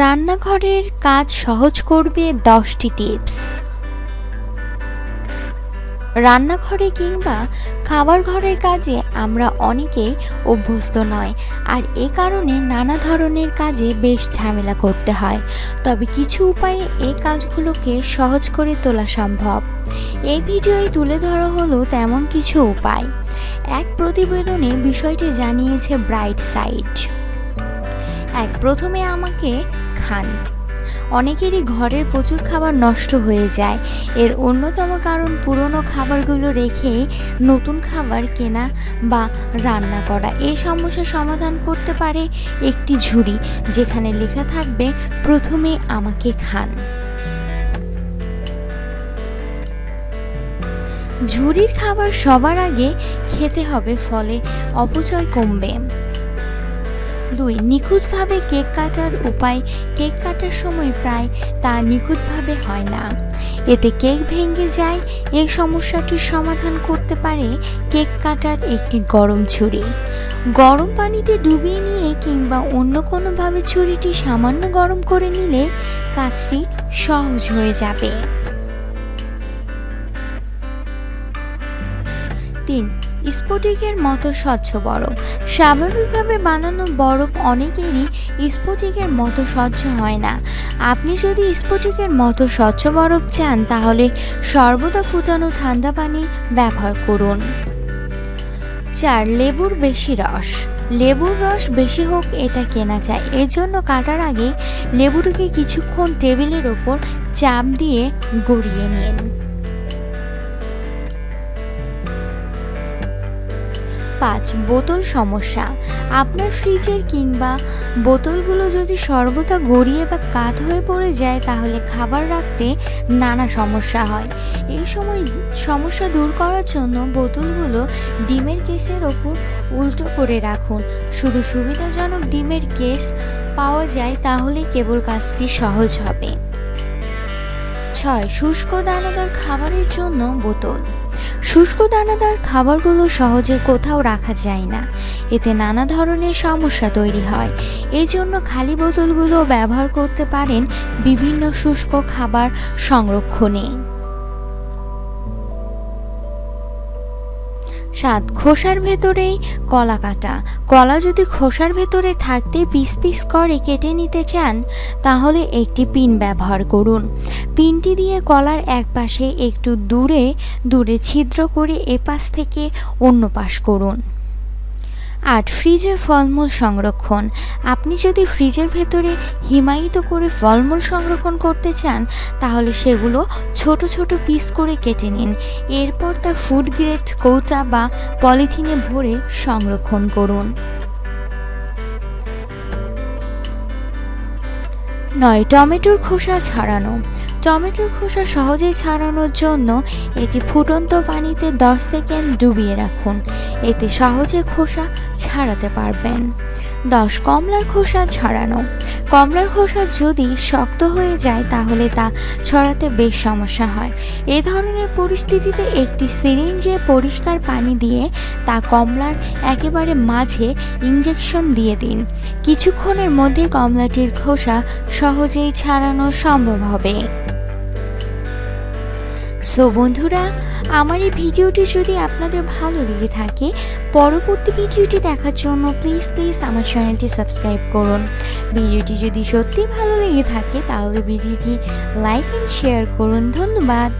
রান্নাঘরের কাজ সহজ করবে দশটি টিপস। রান্নাঘরে কিংবা খাবার ঘরের কাজে আমরা অনেকেই অভ্যস্ত নয়, আর এ কারণে নানা ধরনের কাজে বেশ ঝামেলা করতে হয়। তবে কিছু উপায়ে এই কাজগুলোকে সহজ করে তোলা সম্ভব। এই ভিডিওয় তুলে ধরা হলো তেমন কিছু উপায়। এক প্রতিবেদনে বিষয়টি জানিয়েছে ব্রাইট সাইড এক প্রথমে আমাকে খান। অনেকেরই ঘরের প্রচুর খাবার নষ্ট হয়ে যায়। এর অন্যতম কারণ পুরনো খাবারগুলো রেখে নতুন খাবার কেনা বা রান্না করা। এই সমস্যার সমাধান করতে পারে একটি ঝুড়ি, যেখানে লেখা থাকবে, প্রথমে আমাকে খান। ঝুড়ির খাবার সবার আগে খেতে হবে, ফলে অপচয় কমবে। দুই, নিখুঁতভাবে কেক কাটার উপায়, কেক কাটার সময় প্রায় তা নিখুঁতভাবে হয় না। এতে কেক ভেঙে যায় এই সমস্যাটির সমাধান করতে পারে কেক কাটার একটি গরম ছুরি। গরম পানিতে ডুবিয়ে নিয়ে কিংবা অন্য কোনোভাবে ছুরিটি সামান্য গরম করে নিলে কাজটি সহজ হয়ে যাবে। তিন স্ফটিকের মতো স্বচ্ছ বরফ। স্বাভাবিকভাবে বানানো বরফ অনেকেরই স্ফটিকের মতো স্বচ্ছ হয় না। আপনি যদি স্ফটিকের মতো স্বচ্ছ বরফ চান, তাহলে সর্বদা ফুটানো ঠান্ডা পানি ব্যবহার করুন। চার, লেবুর বেশি রস। লেবুর রস বেশি হোক, এটা কেনা চাই এর জন্য কাটার আগে লেবুটিকে কিছুক্ষণ টেবিলের ওপর চাপ দিয়ে গড়িয়ে নিন। পাঁচ বোতল সমস্যা। আপনার ফ্রিজের কিংবা বোতলগুলো যদি সর্বদা গড়িয়ে বা কাত হয়ে পড়ে যায়, তাহলে খাবার রাখতে নানা সমস্যা হয়। এই সময় সমস্যা দূর করার জন্য বোতলগুলো ডিমের কেসের ওপর উল্টো করে রাখুন। শুধু সুবিধাজনক ডিমের কেস পাওয়া যায়, তাহলে কেবল কাজটি সহজ হবে। ছয়, শুষ্ক দানাদার খাবারের জন্য বোতল। শুষ্ক দানাদার খাবারগুলো সহজে কোথাও রাখা যায় না। এতে নানা ধরনের সমস্যা তৈরি হয়। এই জন্য খালি বোতলগুলো ব্যবহার করতে পারেন বিভিন্ন শুষ্ক খাবার সংরক্ষণে। সাত খোসার ভেতরেই কলা কাটা কলা যদি খোসার ভেতরে থাকতে পিস পিস করে কেটে নিতে চান, তাহলে একটি পিন ব্যবহার করুন। পিনটি দিয়ে কলার এক পাশে একটু দূরে দূরে ছিদ্র করে এপাশ থেকে অন্য পাশ করুন। আট ফ্রিজে ফলমূল সংরক্ষণ। আপনি যদি ফ্রিজের ভেতরে হিমায়িত করে ফলমূল সংরক্ষণ করতে চান, তাহলে সেগুলো ছোট ছোট পিস করে কেটে নিন। এরপর তা ফুড গ্রেড কৌটা বা পলিথিনে ভরে সংরক্ষণ করুন। নয়, টমেটোর খোসা ছাড়ানো। টমেটোর খোসা সহজেই ছাড়ানোর জন্য এটি ফুটন্ত পানিতে 10 সেকেন্ড ডুবিয়ে রাখুন। এতে সহজে খোসা ছাড়াতে পারবেন। দশ, কমলার খোসা ছাড়ানো। কমলার খোসা যদি শক্ত হয়ে যায়, তাহলে তা ছড়াতে বেশ সমস্যা হয়। এ ধরনের পরিস্থিতিতে একটি সিরিঞ্জে পরিষ্কার পানি দিয়ে তা কমলার একেবারে মাঝে ইঞ্জেকশন দিয়ে দিন। কিছুক্ষণের মধ্যে কমলাটির খোসা সহজেই ছাড়ানো সম্ভব হবে। সো বন্ধুরা, আমার এই ভিডিওটি যদি আপনাদের ভালো লেগে থাকে, পরবর্তী ভিডিওটি দেখার জন্য প্লিজ প্লিজ আমার চ্যানেলটি সাবস্ক্রাইব করুন। ভিডিওটি যদি সত্যি ভালো লেগে থাকে, তাহলে ভিডিওটি লাইক অ্যান্ড শেয়ার করুন। ধন্যবাদ।